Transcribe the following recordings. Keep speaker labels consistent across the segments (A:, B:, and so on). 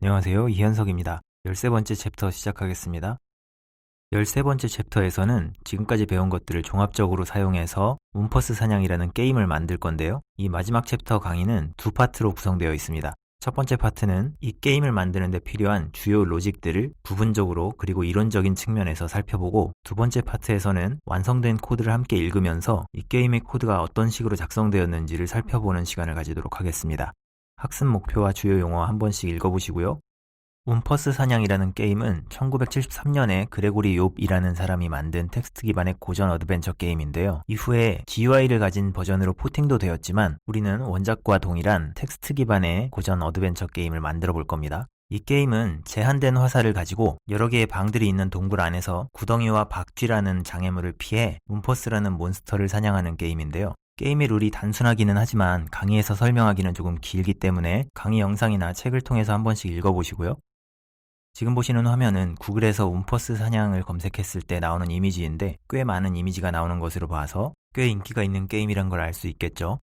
A: 안녕하세요. 이현석입니다. 13번째 챕터 시작하겠습니다. 13번째 챕터에서는 지금까지 배운 것들을 종합적으로 사용해서 움퍼스 사냥이라는 게임을 만들 건데요. 이 마지막 챕터 강의는 두 파트로 구성되어 있습니다. 첫 번째 파트는 이 게임을 만드는데 필요한 주요 로직들을 부분적으로 그리고 이론적인 측면에서 살펴보고 두 번째 파트에서는 완성된 코드를 함께 읽으면서 이 게임의 코드가 어떤 식으로 작성되었는지를 살펴보는 시간을 가지도록 하겠습니다. 학습 목표와 주요 용어 한 번씩 읽어보시고요. 움퍼스 사냥이라는 게임은 1973년에 그레고리 욥이라는 사람이 만든 텍스트 기반의 고전 어드벤처 게임인데요. 이후에 GUI를 가진 버전으로 포팅도 되었지만 우리는 원작과 동일한 텍스트 기반의 고전 어드벤처 게임을 만들어 볼 겁니다. 이 게임은 제한된 화살을 가지고 여러 개의 방들이 있는 동굴 안에서 구덩이와 박쥐라는 장애물을 피해 움퍼스라는 몬스터를 사냥하는 게임인데요. 게임의 룰이 단순하기는 하지만 강의에서 설명하기는 조금 길기 때문에 강의 영상이나 책을 통해서 한 번씩 읽어보시고요. 지금 보시는 화면은 구글에서 움퍼스 사냥을 검색했을 때 나오는 이미지인데 꽤 많은 이미지가 나오는 것으로 봐서 꽤 인기가 있는 게임이란 걸 알 수 있겠죠.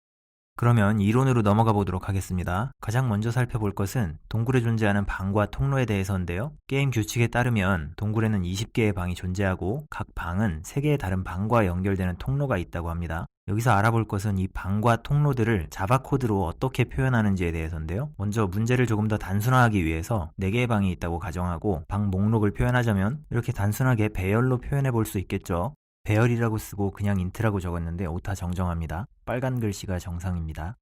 A: 그러면 이론으로 넘어가 보도록 하겠습니다. 가장 먼저 살펴볼 것은 동굴에 존재하는 방과 통로에 대해서인데요. 게임 규칙에 따르면 동굴에는 20개의 방이 존재하고 각 방은 3개의 다른 방과 연결되는 통로가 있다고 합니다. 여기서 알아볼 것은 이 방과 통로들을 자바 코드로 어떻게 표현하는지에 대해서인데요. 먼저 문제를 조금 더 단순화하기 위해서 4개의 방이 있다고 가정하고 방 목록을 표현하자면 이렇게 단순하게 배열로 표현해 볼 수 있겠죠. 배열이라고 쓰고 그냥 인트라고 적었는데 오타 정정합니다. 빨간 글씨가 정상입니다.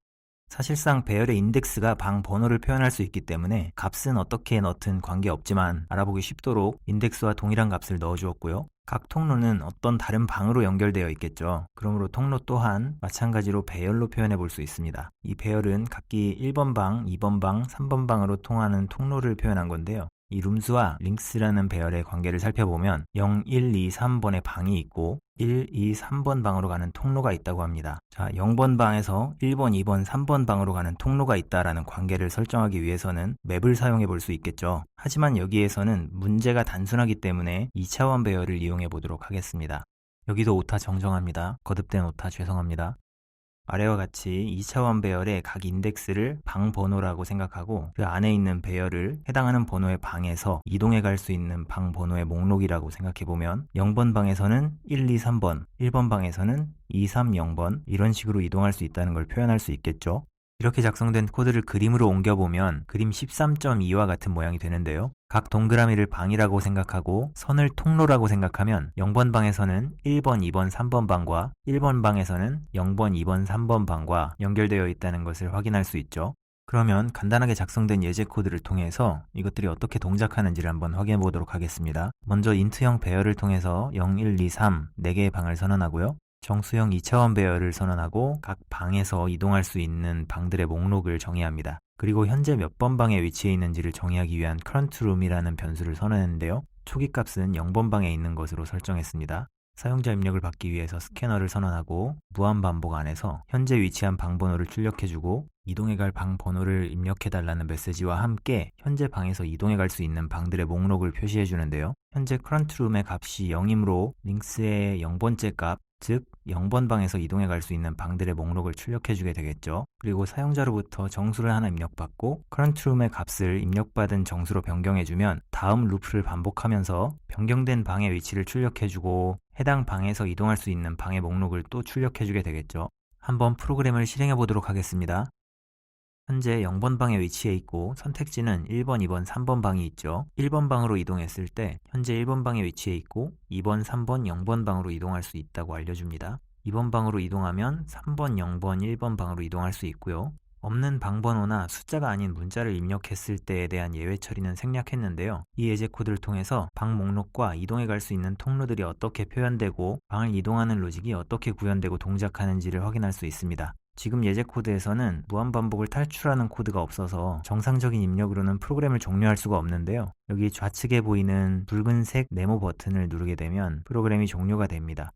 A: 사실상 배열의 인덱스가 방 번호를 표현할 수 있기 때문에 값은 어떻게 넣든 관계없지만 알아보기 쉽도록 인덱스와 동일한 값을 넣어주었고요. 각 통로는 어떤 다른 방으로 연결되어 있겠죠. 그러므로 통로 또한 마찬가지로 배열로 표현해 볼 수 있습니다. 이 배열은 각기 1번 방, 2번 방, 3번 방으로 통하는 통로를 표현한 건데요. 이 룸스와 링스라는 배열의 관계를 살펴보면 0, 1, 2, 3번의 방이 있고 1, 2, 3번 방으로 가는 통로가 있다고 합니다. 자, 0번 방에서 1번, 2번, 3번 방으로 가는 통로가 있다라는 관계를 설정하기 위해서는 맵을 사용해 볼 수 있겠죠. 하지만 여기에서는 문제가 단순하기 때문에 2차원 배열을 이용해 보도록 하겠습니다. 여기도 오타 정정합니다. 거듭된 오타 죄송합니다. 아래와 같이 2차원 배열의 각 인덱스를 방 번호라고 생각하고 그 안에 있는 배열을 해당하는 번호의 방에서 이동해 갈 수 있는 방 번호의 목록이라고 생각해 보면 0번 방에서는 1, 2, 3번, 1번 방에서는 2, 3, 0번 이런 식으로 이동할 수 있다는 걸 표현할 수 있겠죠. 이렇게 작성된 코드를 그림으로 옮겨보면 그림 13.2와 같은 모양이 되는데요. 각 동그라미를 방이라고 생각하고 선을 통로라고 생각하면 0번 방에서는 1번, 2번, 3번 방과 1번 방에서는 0번, 2번, 3번 방과 연결되어 있다는 것을 확인할 수 있죠. 그러면 간단하게 작성된 예제 코드를 통해서 이것들이 어떻게 동작하는지를 한번 확인해 보도록 하겠습니다. 먼저 인트형 배열을 통해서 0, 1, 2, 3 4개의 방을 선언하고요. 정수형 2차원 배열을 선언하고 각 방에서 이동할 수 있는 방들의 목록을 정의합니다. 그리고 현재 몇 번 방에 위치해 있는지를 정의하기 위한 current room이라는 변수를 선언했는데요. 초기 값은 0번 방에 있는 것으로 설정했습니다. 사용자 입력을 받기 위해서 스캐너를 선언하고 무한 반복 안에서 현재 위치한 방 번호를 출력해주고 이동해 갈 방 번호를 입력해달라는 메시지와 함께 현재 방에서 이동해 갈 수 있는 방들의 목록을 표시해 주는데요. 현재 room의 값이 0이므로 링스의 0번째 값, 즉 0번 방에서 이동해 갈 수 있는 방들의 목록을 출력해 주게 되겠죠. 그리고 사용자로부터 정수를 하나 입력받고 currentRoom의 값을 입력받은 정수로 변경해 주면 다음 루프를 반복하면서 변경된 방의 위치를 출력해 주고 해당 방에서 이동할 수 있는 방의 목록을 또 출력해 주게 되겠죠. 한번 프로그램을 실행해 보도록 하겠습니다. 현재 0번 방에 위치해 있고 선택지는 1번, 2번, 3번 방이 있죠. 1번 방으로 이동했을 때 현재 1번 방에 위치해 있고 2번, 3번, 0번 방으로 이동할 수 있다고 알려줍니다. 2번 방으로 이동하면 3번, 0번, 1번 방으로 이동할 수 있고요. 없는 방 번호나 숫자가 아닌 문자를 입력했을 때에 대한 예외 처리는 생략했는데요. 이 예제 코드를 통해서 방 목록과 이동해 갈 수 있는 통로들이 어떻게 표현되고 방을 이동하는 로직이 어떻게 구현되고 동작하는지를 확인할 수 있습니다. 지금 예제 코드에서는 무한 반복을 탈출하는 코드가 없어서 정상적인 입력으로는 프로그램을 종료할 수가 없는데요. 여기 좌측에 보이는 붉은색 네모 버튼을 누르게 되면 프로그램이 종료가 됩니다.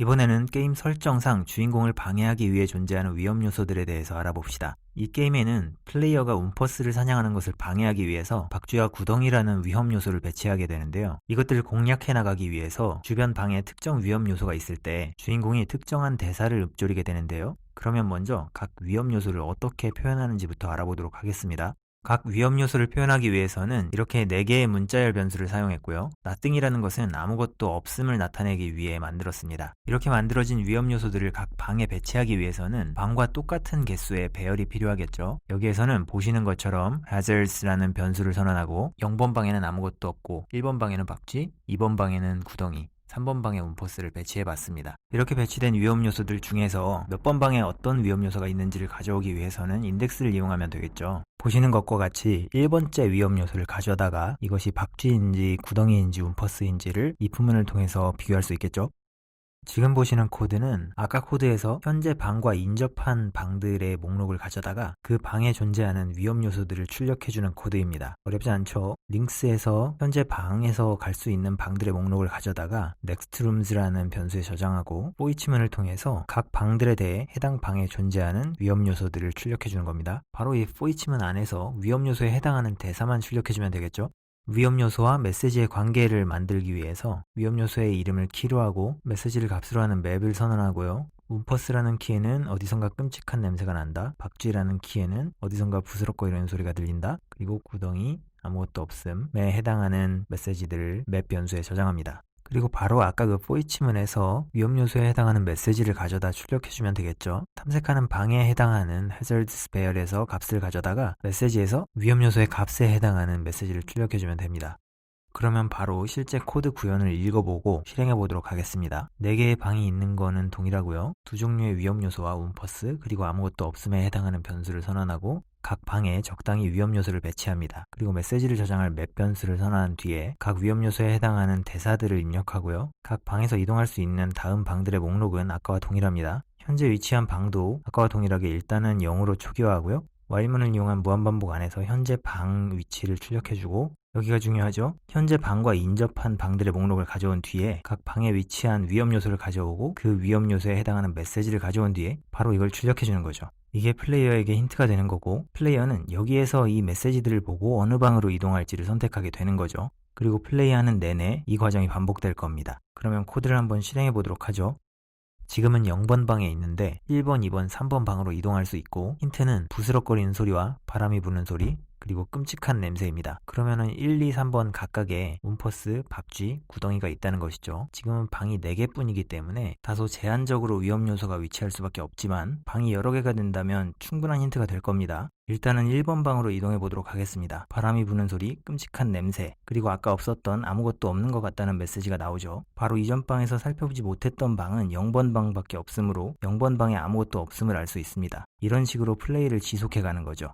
A: 이번에는 게임 설정상 주인공을 방해하기 위해 존재하는 위험 요소들에 대해서 알아봅시다. 이 게임에는 플레이어가 움퍼스를 사냥하는 것을 방해하기 위해서 박쥐와 구덩이라는 위험 요소를 배치하게 되는데요. 이것들을 공략해 나가기 위해서 주변 방에 특정 위험 요소가 있을 때 주인공이 특정한 대사를 읊조리게 되는데요. 그러면 먼저 각 위험 요소를 어떻게 표현하는지부터 알아보도록 하겠습니다. 각 위험 요소를 표현하기 위해서는 이렇게 4개의 문자열 변수를 사용했고요. nothing이라는 것은 아무것도 없음을 나타내기 위해 만들었습니다. 이렇게 만들어진 위험 요소들을 각 방에 배치하기 위해서는 방과 똑같은 개수의 배열이 필요하겠죠. 여기에서는 보시는 것처럼 hazards라는 변수를 선언하고 0번 방에는 아무것도 없고 1번 방에는 박쥐, 2번 방에는 구덩이, 3번 방에 운포스를 배치해 봤습니다. 이렇게 배치된 위험 요소들 중에서 몇 번 방에 어떤 위험 요소가 있는지를 가져오기 위해서는 인덱스를 이용하면 되겠죠. 보시는 것과 같이 1번째 위험 요소를 가져다가 이것이 박쥐인지 구덩이인지 운퍼스인지를 이 부문을 통해서 비교할 수 있겠죠. 지금 보시는 코드는 아까 코드에서 현재 방과 인접한 방들의 목록을 가져다가 그 방에 존재하는 위험 요소들을 출력해주는 코드입니다. 어렵지 않죠? 링스에서 현재 방에서 갈 수 있는 방들의 목록을 가져다가 nextrooms.라는 변수에 저장하고 포이치문을 통해서 각 방들에 대해 해당 방에 존재하는 위험 요소들을 출력해주는 겁니다. 바로 이 포이치문 안에서 위험 요소에 해당하는 대사만 출력해주면 되겠죠? 위험 요소와 메시지의 관계를 만들기 위해서 위험 요소의 이름을 키로 하고 메시지를 값으로 하는 맵을 선언하고요. 운퍼스라는 키에는 어디선가 끔찍한 냄새가 난다. 박쥐라는 키에는 어디선가 부스럽고 이러는 소리가 들린다. 그리고 구덩이 아무것도 없음에 해당하는 메시지들을 맵 변수에 저장합니다. 그리고 바로 아까 그 포이치문에서 위험 요소에 해당하는 메시지를 가져다 출력해주면 되겠죠. 탐색하는 방에 해당하는 hazards 배열에서 값을 가져다가 메시지에서 위험 요소의 값에 해당하는 메시지를 출력해주면 됩니다. 그러면 바로 실제 코드 구현을 읽어보고 실행해 보도록 하겠습니다. 4개의 방이 있는 거는 동일하고요. 두 종류의 위험 요소와 운퍼스 그리고 아무것도 없음에 해당하는 변수를 선언하고 각 방에 적당히 위험 요소를 배치합니다. 그리고 메시지를 저장할 맵 변수를 선언한 뒤에 각 위험 요소에 해당하는 대사들을 입력하고요. 각 방에서 이동할 수 있는 다음 방들의 목록은 아까와 동일합니다. 현재 위치한 방도 아까와 동일하게 일단은 0으로 초기화하고요. while문을 이용한 무한반복 안에서 현재 방 위치를 출력해주고 여기가 중요하죠. 현재 방과 인접한 방들의 목록을 가져온 뒤에 각 방에 위치한 위험 요소를 가져오고 그 위험 요소에 해당하는 메시지를 가져온 뒤에 바로 이걸 출력해주는 거죠. 이게 플레이어에게 힌트가 되는 거고 플레이어는 여기에서 이 메시지들을 보고 어느 방으로 이동할지를 선택하게 되는 거죠. 그리고 플레이하는 내내 이 과정이 반복될 겁니다. 그러면 코드를 한번 실행해 보도록 하죠. 지금은 0번 방에 있는데 1번, 2번, 3번 방으로 이동할 수 있고 힌트는 부스럭거리는 소리와 바람이 부는 소리 그리고 끔찍한 냄새입니다. 그러면은 1, 2, 3번 각각에 움퍼스, 박쥐, 구덩이가 있다는 것이죠. 지금은 방이 4개뿐이기 때문에 다소 제한적으로 위험 요소가 위치할 수밖에 없지만 방이 여러 개가 된다면 충분한 힌트가 될 겁니다. 일단은 1번 방으로 이동해 보도록 하겠습니다. 바람이 부는 소리, 끔찍한 냄새, 그리고 아까 없었던 아무것도 없는 것 같다는 메시지가 나오죠. 바로 이전 방에서 살펴보지 못했던 방은 0번 방밖에 없으므로 0번 방에 아무것도 없음을 알 수 있습니다. 이런 식으로 플레이를 지속해 가는 거죠.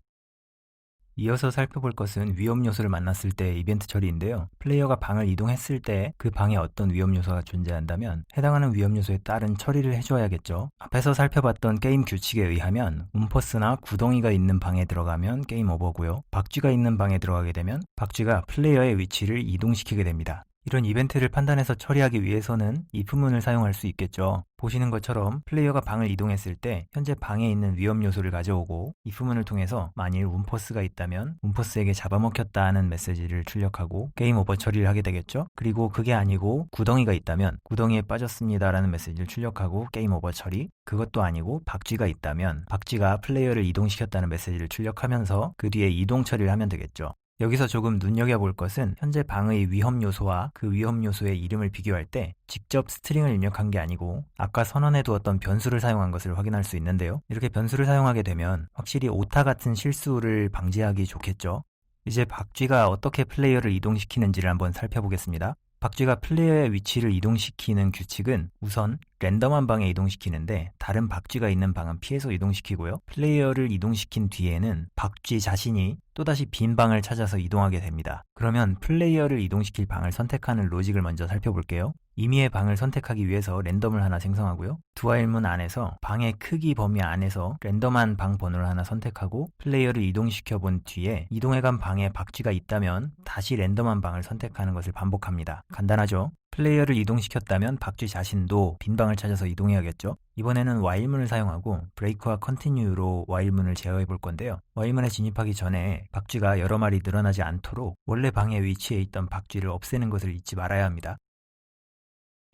A: 이어서 살펴볼 것은 위험 요소를 만났을 때 이벤트 처리인데요. 플레이어가 방을 이동했을 때 그 방에 어떤 위험 요소가 존재한다면 해당하는 위험 요소에 따른 처리를 해줘야겠죠. 앞에서 살펴봤던 게임 규칙에 의하면 움퍼스나 구덩이가 있는 방에 들어가면 게임 오버고요. 박쥐가 있는 방에 들어가게 되면 박쥐가 플레이어의 위치를 이동시키게 됩니다. 이런 이벤트를 판단해서 처리하기 위해서는 if문을 사용할 수 있겠죠. 보시는 것처럼 플레이어가 방을 이동했을 때 현재 방에 있는 위험 요소를 가져오고 if문을 통해서 만일 운퍼스가 있다면 운퍼스에게 잡아먹혔다 하는 메시지를 출력하고 게임 오버 처리를 하게 되겠죠. 그리고 그게 아니고 구덩이가 있다면 구덩이에 빠졌습니다 라는 메시지를 출력하고 게임 오버 처리 그것도 아니고 박쥐가 있다면 박쥐가 플레이어를 이동시켰다는 메시지를 출력하면서 그 뒤에 이동 처리를 하면 되겠죠. 여기서 조금 눈여겨볼 것은 현재 방의 위험 요소와 그 위험 요소의 이름을 비교할 때 직접 스트링을 입력한 게 아니고 아까 선언해 두었던 변수를 사용한 것을 확인할 수 있는데요. 이렇게 변수를 사용하게 되면 확실히 오타 같은 실수를 방지하기 좋겠죠. 이제 박쥐가 어떻게 플레이어를 이동시키는지를 한번 살펴보겠습니다. 박쥐가 플레이어의 위치를 이동시키는 규칙은 우선 랜덤한 방에 이동시키는데 다른 박쥐가 있는 방은 피해서 이동시키고요. 플레이어를 이동시킨 뒤에는 박쥐 자신이 또다시 빈 방을 찾아서 이동하게 됩니다. 그러면 플레이어를 이동시킬 방을 선택하는 로직을 먼저 살펴볼게요. 임의의 방을 선택하기 위해서 랜덤을 하나 생성하고요. 두화일문 안에서 방의 크기 범위 안에서 랜덤한 방 번호를 하나 선택하고 플레이어를 이동시켜 본 뒤에 이동해간 방에 박쥐가 있다면 다시 랜덤한 방을 선택하는 것을 반복합니다. 간단하죠? 플레이어를 이동시켰다면 박쥐 자신도 빈 방을 찾아서 이동해야겠죠? 이번에는 while문을 사용하고 break와 continue로 while문을 제어해 볼 건데요. while문에 진입하기 전에 박쥐가 여러 마리 늘어나지 않도록 원래 방에 위치해 있던 박쥐를 없애는 것을 잊지 말아야 합니다.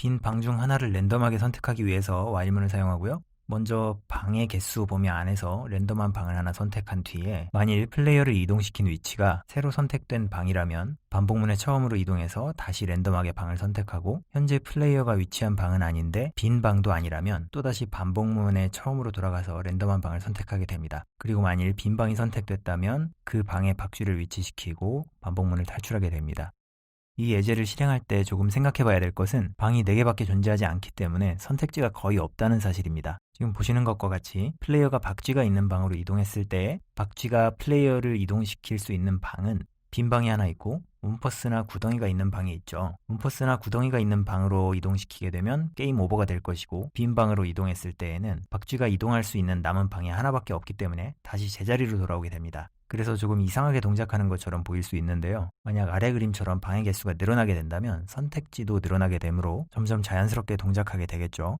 A: 빈 방 중 하나를 랜덤하게 선택하기 위해서 while문을 사용하고요. 먼저 방의 개수 범위 안에서 랜덤한 방을 하나 선택한 뒤에 만일 플레이어를 이동시킨 위치가 새로 선택된 방이라면 반복문에 처음으로 이동해서 다시 랜덤하게 방을 선택하고 현재 플레이어가 위치한 방은 아닌데 빈 방도 아니라면 또다시 반복문에 처음으로 돌아가서 랜덤한 방을 선택하게 됩니다. 그리고 만일 빈 방이 선택됐다면 그 방에 박쥐를 위치시키고 반복문을 탈출하게 됩니다. 이 예제를 실행할 때 조금 생각해 봐야 될 것은 방이 4개밖에 존재하지 않기 때문에 선택지가 거의 없다는 사실입니다. 지금 보시는 것과 같이 플레이어가 박쥐가 있는 방으로 이동했을 때 박쥐가 플레이어를 이동시킬 수 있는 방은 빈 방이 하나 있고 움퍼스나 구덩이가 있는 방이 있죠. 움퍼스나 구덩이가 있는 방으로 이동시키게 되면 게임 오버가 될 것이고 빈 방으로 이동했을 때에는 박쥐가 이동할 수 있는 남은 방이 하나밖에 없기 때문에 다시 제자리로 돌아오게 됩니다. 그래서 조금 이상하게 동작하는 것처럼 보일 수 있는데요. 만약 아래 그림처럼 방의 개수가 늘어나게 된다면 선택지도 늘어나게 되므로 점점 자연스럽게 동작하게 되겠죠.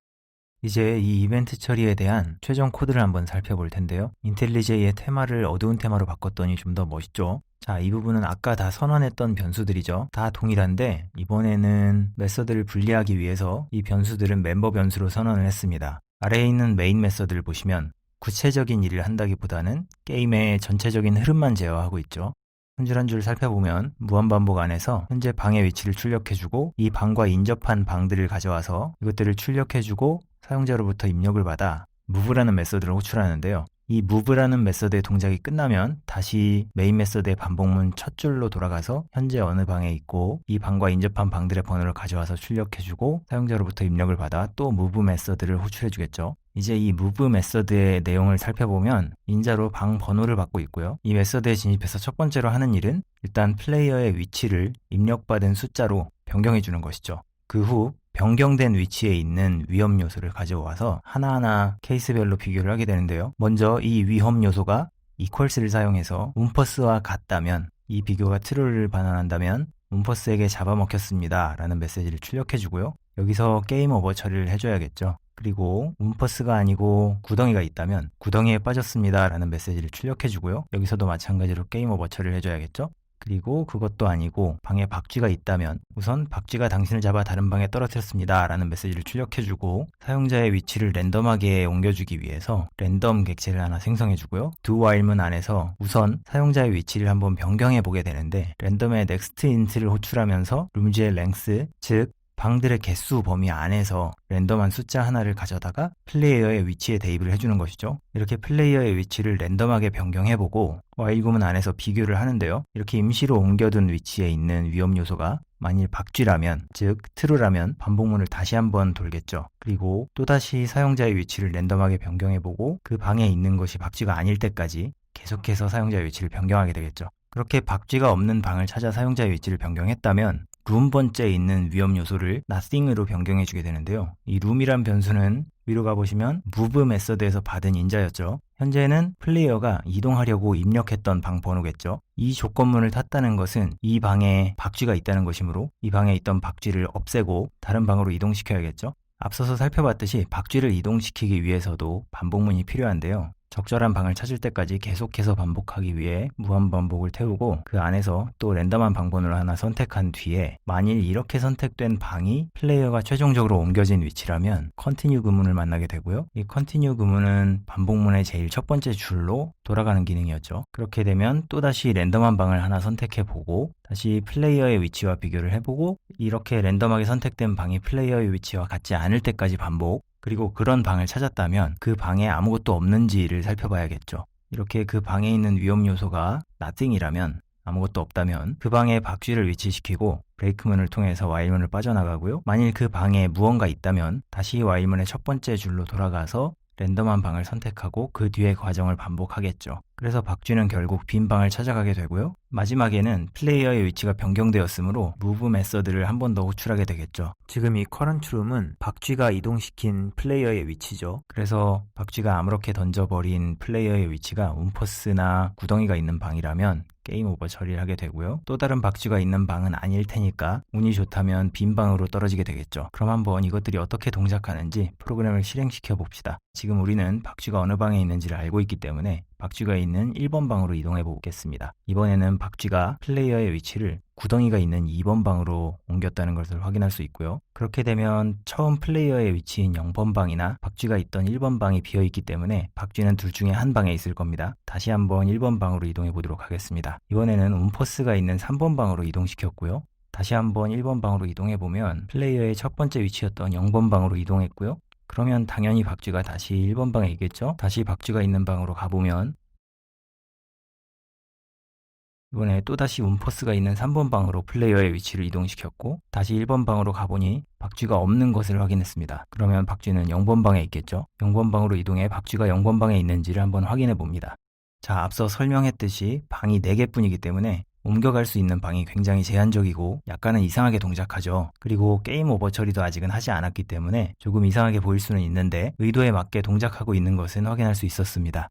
A: 이제 이 이벤트 처리에 대한 최종 코드를 한번 살펴볼 텐데요. 인텔리제이의 테마를 어두운 테마로 바꿨더니 좀 더 멋있죠? 자, 이 부분은 아까 다 선언했던 변수들이죠. 다 동일한데 이번에는 메서드를 분리하기 위해서 이 변수들은 멤버 변수로 선언을 했습니다. 아래에 있는 메인 메서드를 보시면 구체적인 일을 한다기보다는 게임의 전체적인 흐름만 제어하고 있죠. 한 줄 한줄 살펴보면 무한반복 안에서 현재 방의 위치를 출력해주고 이 방과 인접한 방들을 가져와서 이것들을 출력해주고 사용자로부터 입력을 받아 move라는 메서드를 호출하는데요. 이 move라는 메서드의 동작이 끝나면 다시 메인 메서드의 반복문 첫 줄로 돌아가서 현재 어느 방에 있고 이 방과 인접한 방들의 번호를 가져와서 출력해주고 사용자로부터 입력을 받아 또 move 메서드를 호출해주겠죠. 이제 이 move 메서드의 내용을 살펴보면 인자로 방 번호를 받고 있고요. 이 메서드에 진입해서 첫 번째로 하는 일은 일단 플레이어의 위치를 입력받은 숫자로 변경해 주는 것이죠. 그후 변경된 위치에 있는 위험 요소를 가져와서 하나하나 케이스별로 비교를 하게 되는데요. 먼저 이 위험 요소가 equals를 사용해서 움퍼스와 같다면 이 비교가 true를 반환한다면 움퍼스에게 잡아먹혔습니다 라는 메시지를 출력해 주고요. 여기서 게임 오버 처리를 해줘야겠죠. 그리고 움퍼스가 아니고 구덩이가 있다면 구덩이에 빠졌습니다 라는 메시지를 출력해 주고요. 여기서도 마찬가지로 게임 오버 처리를 해줘야겠죠. 그리고 그것도 아니고 방에 박쥐가 있다면 우선 박쥐가 당신을 잡아 다른 방에 떨어뜨렸습니다 라는 메시지를 출력해주고 사용자의 위치를 랜덤하게 옮겨주기 위해서 랜덤 객체를 하나 생성해주고요. do while문 안에서 우선 사용자의 위치를 한번 변경해 보게 되는데 랜덤의 next int를 호출하면서 룸지의 length 즉 방들의 개수 범위 안에서 랜덤한 숫자 하나를 가져다가 플레이어의 위치에 대입을 해주는 것이죠. 이렇게 플레이어의 위치를 랜덤하게 변경해보고 while 구문 안에서 비교를 하는데요. 이렇게 임시로 옮겨둔 위치에 있는 위험 요소가 만일 박쥐라면, 즉 true라면 반복문을 다시 한번 돌겠죠. 그리고 또다시 사용자의 위치를 랜덤하게 변경해보고 그 방에 있는 것이 박쥐가 아닐 때까지 계속해서 사용자의 위치를 변경하게 되겠죠. 그렇게 박쥐가 없는 방을 찾아 사용자의 위치를 변경했다면 룸 번째에 있는 위험 요소를 nothing으로 변경해 주게 되는데요. 이 룸이란 변수는 위로 가보시면 move 메서드에서 받은 인자였죠. 현재는 플레이어가 이동하려고 입력했던 방 번호겠죠. 이 조건문을 탔다는 것은 이 방에 박쥐가 있다는 것이므로 이 방에 있던 박쥐를 없애고 다른 방으로 이동시켜야겠죠. 앞서서 살펴봤듯이 박쥐를 이동시키기 위해서도 반복문이 필요한데요. 적절한 방을 찾을 때까지 계속해서 반복하기 위해 무한반복을 태우고 그 안에서 또 랜덤한 방번호를 하나 선택한 뒤에 만일 이렇게 선택된 방이 플레이어가 최종적으로 옮겨진 위치라면 컨티뉴 구문을 만나게 되고요. 이 컨티뉴 구문은 반복문의 제일 첫 번째 줄로 돌아가는 기능이었죠. 그렇게 되면 또다시 랜덤한 방을 하나 선택해 보고 다시 플레이어의 위치와 비교를 해보고 이렇게 랜덤하게 선택된 방이 플레이어의 위치와 같지 않을 때까지 반복 그리고 그런 방을 찾았다면 그 방에 아무것도 없는지를 살펴봐야겠죠. 이렇게 그 방에 있는 위험 요소가 nothing이라면 아무것도 없다면 그 방에 박쥐를 위치시키고 브레이크문을 통해서 와일문을 빠져나가고요. 만일 그 방에 무언가 있다면 다시 와일문의 첫 번째 줄로 돌아가서 랜덤한 방을 선택하고 그 뒤의 과정을 반복하겠죠. 그래서 박쥐는 결국 빈 방을 찾아가게 되고요. 마지막에는 플레이어의 위치가 변경되었으므로 move 메서드를 한 번 더 호출하게 되겠죠. 지금 이 current room은 박쥐가 이동시킨 플레이어의 위치죠. 그래서 박쥐가 아무렇게 던져버린 플레이어의 위치가 움퍼스나 구덩이가 있는 방이라면 게임 오버 처리를 하게 되고요. 또 다른 박쥐가 있는 방은 아닐 테니까 운이 좋다면 빈 방으로 떨어지게 되겠죠. 그럼 한번 이것들이 어떻게 동작하는지 프로그램을 실행시켜 봅시다. 지금 우리는 박쥐가 어느 방에 있는지를 알고 있기 때문에 박쥐가 있는 1번 방으로 이동해 보겠습니다. 이번에는 박쥐가 플레이어의 위치를 구덩이가 있는 2번 방으로 옮겼다는 것을 확인할 수 있고요. 그렇게 되면 처음 플레이어의 위치인 0번 방이나 박쥐가 있던 1번 방이 비어 있기 때문에 박쥐는 둘 중에 한 방에 있을 겁니다. 다시 한번 1번 방으로 이동해 보도록 하겠습니다. 이번에는 움퍼스가 있는 3번 방으로 이동시켰고요. 다시 한번 1번 방으로 이동해 보면 플레이어의 첫 번째 위치였던 0번 방으로 이동했고요. 그러면 당연히 박쥐가 다시 1번 방에 있겠죠? 다시 박쥐가 있는 방으로 가보면 이번에 또다시 움퍼스가 있는 3번 방으로 플레이어의 위치를 이동시켰고 다시 1번 방으로 가보니 박쥐가 없는 것을 확인했습니다. 그러면 박쥐는 0번 방에 있겠죠? 0번 방으로 이동해 박쥐가 0번 방에 있는지를 한번 확인해 봅니다. 자, 앞서 설명했듯이 방이 4개뿐이기 때문에 옮겨갈 수 있는 방이 굉장히 제한적이고 약간은 이상하게 동작하죠. 그리고 게임 오버 처리도 아직은 하지 않았기 때문에 조금 이상하게 보일 수는 있는데 의도에 맞게 동작하고 있는 것은 확인할 수 있었습니다.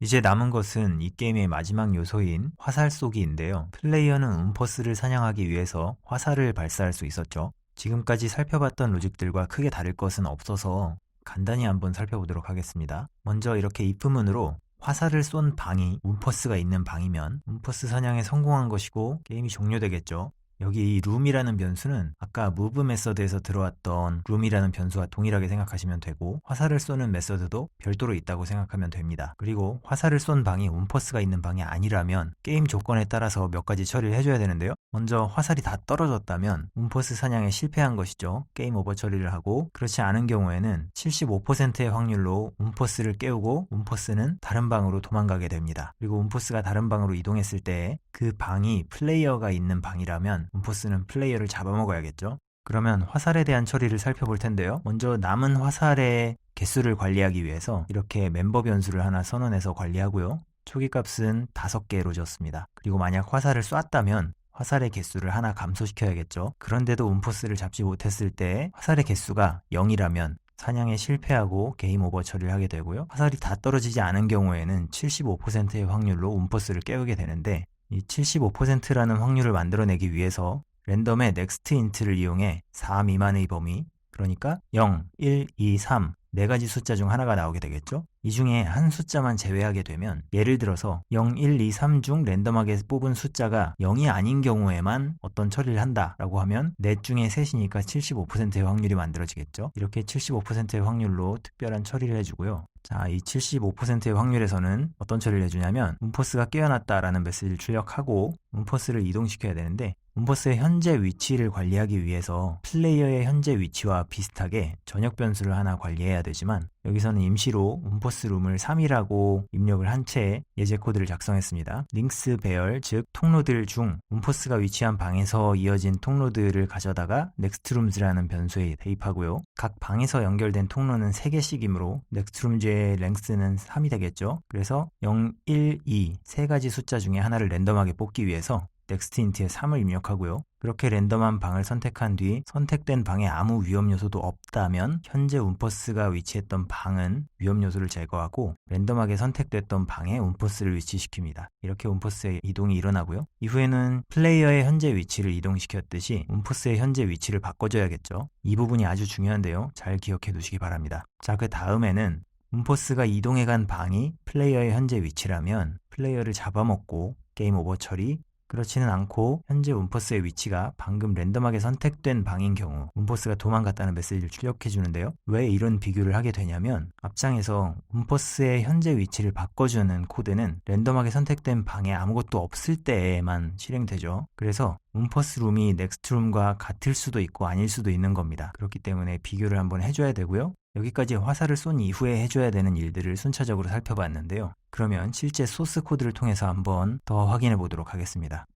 A: 이제 남은 것은 이 게임의 마지막 요소인 화살 쏘기인데요. 플레이어는 움퍼스를 사냥하기 위해서 화살을 발사할 수 있었죠. 지금까지 살펴봤던 로직들과 크게 다를 것은 없어서 간단히 한번 살펴보도록 하겠습니다. 먼저 이렇게 입문으로 화살을 쏜 방이 움퍼스가 있는 방이면 움퍼스 사냥에 성공한 것이고 게임이 종료되겠죠. 여기 이 룸이라는 변수는 아까 move 메서드에서 들어왔던 룸이라는 변수와 동일하게 생각하시면 되고 화살을 쏘는 메서드도 별도로 있다고 생각하면 됩니다. 그리고 화살을 쏜 방이 움퍼스가 있는 방이 아니라면 게임 조건에 따라서 몇 가지 처리를 해줘야 되는데요. 먼저 화살이 다 떨어졌다면 움퍼스 사냥에 실패한 것이죠. 게임 오버 처리를 하고 그렇지 않은 경우에는 75%의 확률로 움퍼스를 깨우고 움퍼스는 다른 방으로 도망가게 됩니다. 그리고 움퍼스가 다른 방으로 이동했을 때 그 방이 플레이어가 있는 방이라면 움퍼스는 플레이어를 잡아먹어야겠죠. 그러면 화살에 대한 처리를 살펴볼 텐데요. 먼저 남은 화살의 개수를 관리하기 위해서 이렇게 멤버 변수를 하나 선언해서 관리하고요. 초기 값은 5개로 줬습니다. 그리고 만약 화살을 쐈다면 화살의 개수를 하나 감소시켜야겠죠. 그런데도 움퍼스를 잡지 못했을 때 화살의 개수가 0이라면 사냥에 실패하고 게임 오버 처리를 하게 되고요. 화살이 다 떨어지지 않은 경우에는 75%의 확률로 움퍼스를 깨우게 되는데 이 75%라는 확률을 만들어내기 위해서 랜덤의 next int를 이용해 4 미만의 범위 그러니까 0, 1, 2, 3 네 가지 숫자 중 하나가 나오게 되겠죠? 이 중에 한 숫자만 제외하게 되면 예를 들어서 0, 1, 2, 3 중 랜덤하게 뽑은 숫자가 0이 아닌 경우에만 어떤 처리를 한다라고 하면 넷 중에 셋이니까 75%의 확률이 만들어지겠죠? 이렇게 75%의 확률로 특별한 처리를 해주고요. 자, 이 75%의 확률에서는 어떤 처리를 해주냐면 움퍼스가 깨어났다라는 메시지를 출력하고 움퍼스를 이동시켜야 되는데 움퍼스의 현재 위치를 관리하기 위해서 플레이어의 현재 위치와 비슷하게 전역 변수를 하나 관리해야 되지만 여기서는 임시로 움퍼스 룸을 3이라고 입력을 한 채 예제 코드를 작성했습니다. 링스 배열, 즉 통로들 중 움퍼스가 위치한 방에서 이어진 통로들을 가져다가 nextrooms,라는 변수에 대입하고요. 각 방에서 연결된 통로는 3개씩이므로 nextrooms의 랭스는 3이 되겠죠. 그래서 0, 1, 2 세 가지 숫자 중에 하나를 랜덤하게 뽑기 위해서 넥스트인트에 3을 입력하고요. 그렇게 랜덤한 방을 선택한 뒤 선택된 방에 아무 위험 요소도 없다면 현재 움퍼스가 위치했던 방은 위험 요소를 제거하고 랜덤하게 선택됐던 방에 움퍼스를 위치시킵니다. 이렇게 움퍼스의 이동이 일어나고요. 이후에는 플레이어의 현재 위치를 이동시켰듯이 움퍼스의 현재 위치를 바꿔줘야겠죠. 이 부분이 아주 중요한데요. 잘 기억해 두시기 바랍니다. 자, 그 다음에는 움퍼스가 이동해간 방이 플레이어의 현재 위치라면 플레이어를 잡아먹고 게임 오버 처리, 그렇지는 않고 현재 움퍼스의 위치가 방금 랜덤하게 선택된 방인 경우 움퍼스가 도망갔다는 메시지를 출력해 주는데요. 왜 이런 비교를 하게 되냐면 앞장에서 움퍼스의 현재 위치를 바꿔주는 코드는 랜덤하게 선택된 방에 아무것도 없을 때에만 실행되죠. 그래서 움퍼스 룸이 넥스트 룸과 같을 수도 있고 아닐 수도 있는 겁니다. 그렇기 때문에 비교를 한번 해줘야 되고요. 여기까지 화살을 쏜 이후에 해줘야 되는 일들을 순차적으로 살펴봤는데요. 그러면 실제 소스 코드를 통해서 한번 더 확인해 보도록 하겠습니다.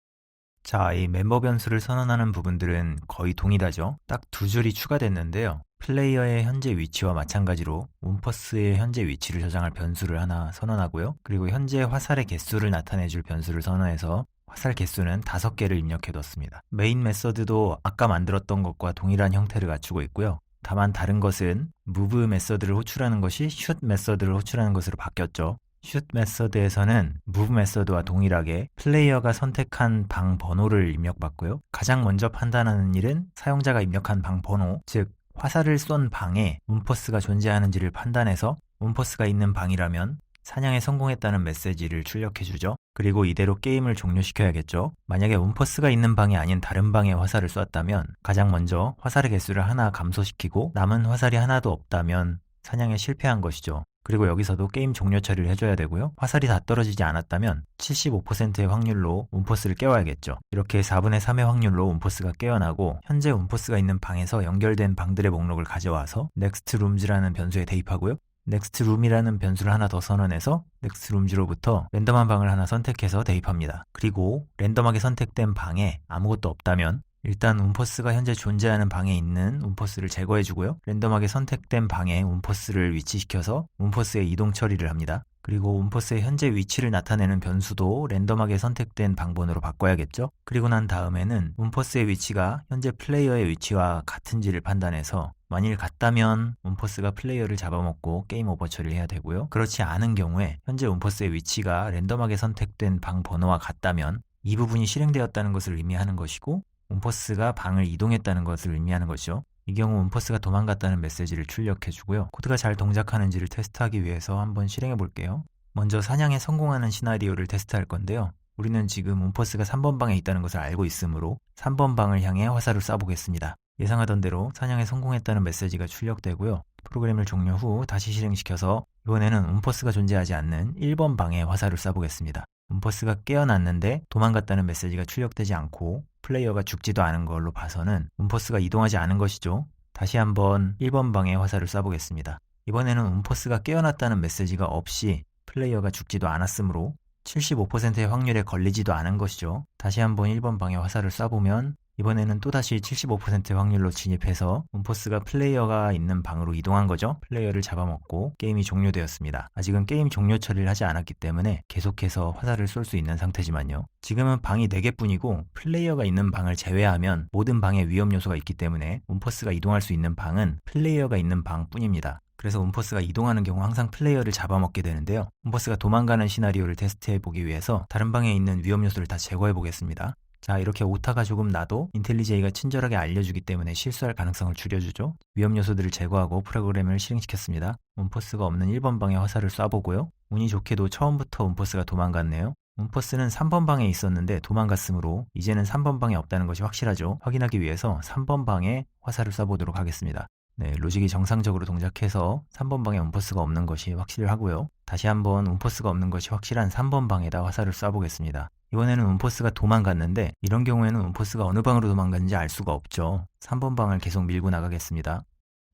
A: 자, 이 멤버 변수를 선언하는 부분들은 거의 동일하죠. 딱 두 줄이 추가됐는데요. 플레이어의 현재 위치와 마찬가지로 움퍼스의 현재 위치를 저장할 변수를 하나 선언하고요. 그리고 현재 화살의 개수를 나타내줄 변수를 선언해서 화살 개수는 5개를 입력해뒀습니다. 메인 메서드도 아까 만들었던 것과 동일한 형태를 갖추고 있고요. 다만 다른 것은 move 메서드를 호출하는 것이 shoot 메서드를 호출하는 것으로 바뀌었죠. Shoot 메서드에서는 move 메서드와 동일하게 플레이어가 선택한 방 번호를 입력받고요. 가장 먼저 판단하는 일은 사용자가 입력한 방 번호, 즉 화살을 쏜 방에 움퍼스가 존재하는지를 판단해서 움퍼스가 있는 방이라면 사냥에 성공했다는 메시지를 출력해주죠. 그리고 이대로 게임을 종료시켜야겠죠. 만약에 움퍼스가 있는 방이 아닌 다른 방에 화살을 쐈다면 가장 먼저 화살의 개수를 하나 감소시키고 남은 화살이 하나도 없다면 사냥에 실패한 것이죠. 그리고 여기서도 게임 종료 처리를 해줘야 되고요. 화살이 다 떨어지지 않았다면 75%의 확률로 움퍼스를 깨워야겠죠. 이렇게 4분의 3의 확률로 움퍼스가 깨어나고 현재 움퍼스가 있는 방에서 연결된 방들의 목록을 가져와서 next rooms라는 변수에 대입하고요. next room이라는 변수를 하나 더 선언해서 next rooms로부터 랜덤한 방을 하나 선택해서 대입합니다. 그리고 랜덤하게 선택된 방에 아무것도 없다면 일단 움퍼스가 현재 존재하는 방에 있는 움퍼스를 제거해주고요. 랜덤하게 선택된 방에 움퍼스를 위치시켜서 움퍼스의 이동 처리를 합니다. 그리고 움퍼스의 현재 위치를 나타내는 변수도 랜덤하게 선택된 방번으로 바꿔야겠죠. 그리고 난 다음에는 움퍼스의 위치가 현재 플레이어의 위치와 같은지를 판단해서 만일 같다면 움퍼스가 플레이어를 잡아먹고 게임 오버 처리를 해야 되고요. 그렇지 않은 경우에 현재 움퍼스의 위치가 랜덤하게 선택된 방 번호와 같다면 이 부분이 실행되었다는 것을 의미하는 것이고 움퍼스가 방을 이동했다는 것을 의미하는 것이죠. 이 경우 움퍼스가 도망갔다는 메시지를 출력해주고요. 코드가 잘 동작하는지를 테스트하기 위해서 한번 실행해 볼게요. 먼저 사냥에 성공하는 시나리오를 테스트할 건데요. 우리는 지금 움퍼스가 3번 방에 있다는 것을 알고 있으므로 3번 방을 향해 화살을 쏴보겠습니다. 예상하던 대로 사냥에 성공했다는 메시지가 출력되고요. 프로그램을 종료 후 다시 실행시켜서 이번에는 움퍼스가 존재하지 않는 1번 방에 화살을 쏴보겠습니다. 움퍼스가 깨어났는데 도망갔다는 메시지가 출력되지 않고 플레이어가 죽지도 않은 걸로 봐서는 움퍼스가 이동하지 않은 것이죠. 다시 한번 1번 방에 화살을 쏴보겠습니다. 이번에는 움퍼스가 깨어났다는 메시지가 없이 플레이어가 죽지도 않았으므로 75%의 확률에 걸리지도 않은 것이죠. 다시 한번 1번 방에 화살을 쏴보면 이번에는 또다시 75%의 확률로 진입해서 움포스가 플레이어가 있는 방으로 이동한 거죠. 플레이어를 잡아먹고 게임이 종료되었습니다. 아직은 게임 종료 처리를 하지 않았기 때문에 계속해서 화살을 쏠 수 있는 상태지만요. 지금은 방이 4개뿐이고 플레이어가 있는 방을 제외하면 모든 방에 위험 요소가 있기 때문에 움포스가 이동할 수 있는 방은 플레이어가 있는 방뿐입니다. 그래서 움퍼스가 이동하는 경우 항상 플레이어를 잡아먹게 되는데요. 움퍼스가 도망가는 시나리오를 테스트해 보기 위해서 다른 방에 있는 위험 요소를 다 제거해 보겠습니다. 자, 이렇게 오타가 조금 나도 인텔리제이가 친절하게 알려주기 때문에 실수할 가능성을 줄여주죠. 위험 요소들을 제거하고 프로그램을 실행시켰습니다. 움퍼스가 없는 1번 방에 화살을 쏴보고요. 운이 좋게도 처음부터 움퍼스가 도망갔네요. 움퍼스는 3번 방에 있었는데 도망갔으므로 이제는 3번 방에 없다는 것이 확실하죠. 확인하기 위해서 3번 방에 화살을 쏴보도록 하겠습니다. 네, 로직이 정상적으로 동작해서 3번 방에 움퍼스가 없는 것이 확실하고요. 다시 한번 움퍼스가 없는 것이 확실한 3번 방에다 화살을 쏴보겠습니다. 이번에는 움포스가 도망갔는데 이런 경우에는 움포스가 어느 방으로 도망갔는지 알 수가 없죠. 3번 방을 계속 밀고 나가겠습니다.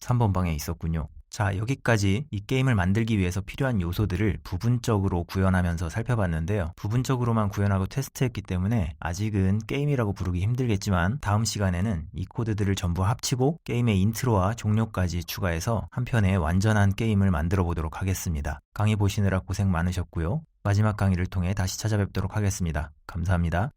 A: 3번 방에 있었군요. 자, 여기까지 이 게임을 만들기 위해서 필요한 요소들을 부분적으로 구현하면서 살펴봤는데요. 부분적으로만 구현하고 테스트했기 때문에 아직은 게임이라고 부르기 힘들겠지만 다음 시간에는 이 코드들을 전부 합치고 게임의 인트로와 종료까지 추가해서 한 편의 완전한 게임을 만들어 보도록 하겠습니다. 강의 보시느라 고생 많으셨고요. 마지막 강의를 통해 다시 찾아뵙도록 하겠습니다. 감사합니다.